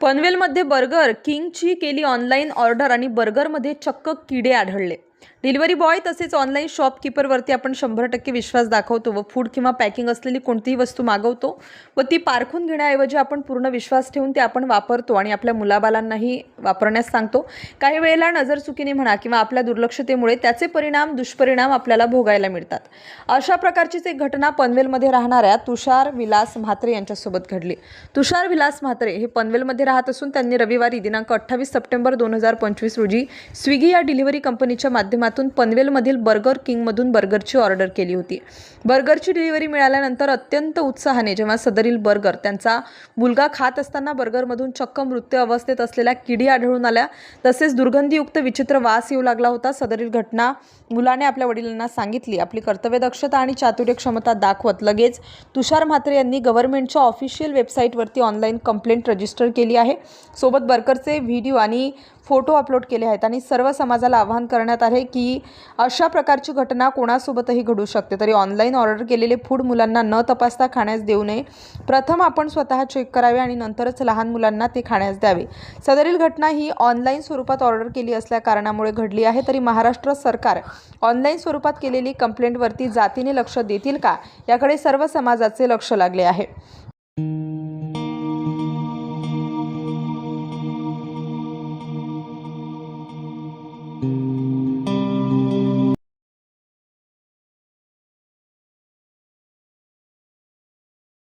पनवेलमध्ये बर्गर किंगची केली online order आणि बर्गरमध्ये चक्क किडे आढळले. डिलिव्हरी बॉय तसेच ऑनलाईन शॉपकीपरवरती आपण शंभर टक्के विश्वास दाखवतो व फूड किंवा पॅकिंग असलेली कोणतीही वस्तू मागवतो व ती पारखून घेण्याऐवजी आपण पूर्ण विश्वास ठेवून ते आपण वापरतो आणि आपल्या मुलाबालांनाही वापरण्यास सांगतो. काही वेळेला नजर चुकीने म्हणा किंवा आपल्या दुर्लक्षतेमुळे त्याचे परिणाम दुष्परिणाम आपल्याला भोगायला मिळतात. अशा प्रकारचीच एक घटना पनवेलमध्ये राहणाऱ्या तुषार विलास म्हात्रे यांच्यासोबत घडली. तुषार विलास म्हात्रे हे पनवेलमध्ये राहत असून त्यांनी रविवारी दिनांक अठ्ठावीस सप्टेंबर दोन हजार पंचवीस रोजी स्विगी या डिलिव्हरी कंपनीच्या माध्यमातून माध्यमातून पनवेलमधील बर्गर किंगमधून बर्गरची ऑर्डर केली होती. बर्गरची डिलिव्हरी मिळाल्यानंतर अत्यंत उत्साहाने जेव्हा सदरील बर्गर त्यांचा मुलगा खात असताना बर्गरमधून चक्क मृत्यू अवस्थेत असलेल्या किडी आढळून आल्या. तसेच दुर्गंधीयुक्त विचित्र वास येऊ लागला होता. सदरील घटना मुलाने आपल्या वडिलांना सांगितली. आपली कर्तव्यदक्षता आणि चातुर्य क्षमता दाखवत लगेच तुषार म्हात्रे यांनी गव्हर्नमेंटच्या ऑफिशियल वेबसाईटवरती ऑनलाईन कंप्लेंट रजिस्टर केली आहे. सोबत बर्गरचे व्हिडिओ आणि फोटो अपलोड केले आहेत आणि सर्व समाजाला आवाहन करण्यात आले की अशा प्रकारची घटना कोणासोबतही घडू शकते. तरी ऑनलाईन ऑर्डर केलेले फूड मुलांना न तपासता खाण्यास देऊ नये. प्रथम आपण स्वतः चेक करावे आणि नंतरच लहान मुलांना ते खाण्यास द्यावे. सदरील घटना ही ऑनलाईन स्वरूपात ऑर्डर केली असल्या कारणामुळे घडली आहे. तरी महाराष्ट्र सरकार ऑनलाईन स्वरूपात केलेली कंप्लेंटवरती जातीने लक्ष देतील का? याकडे सर्व समाजाचे लक्ष लागले आहे.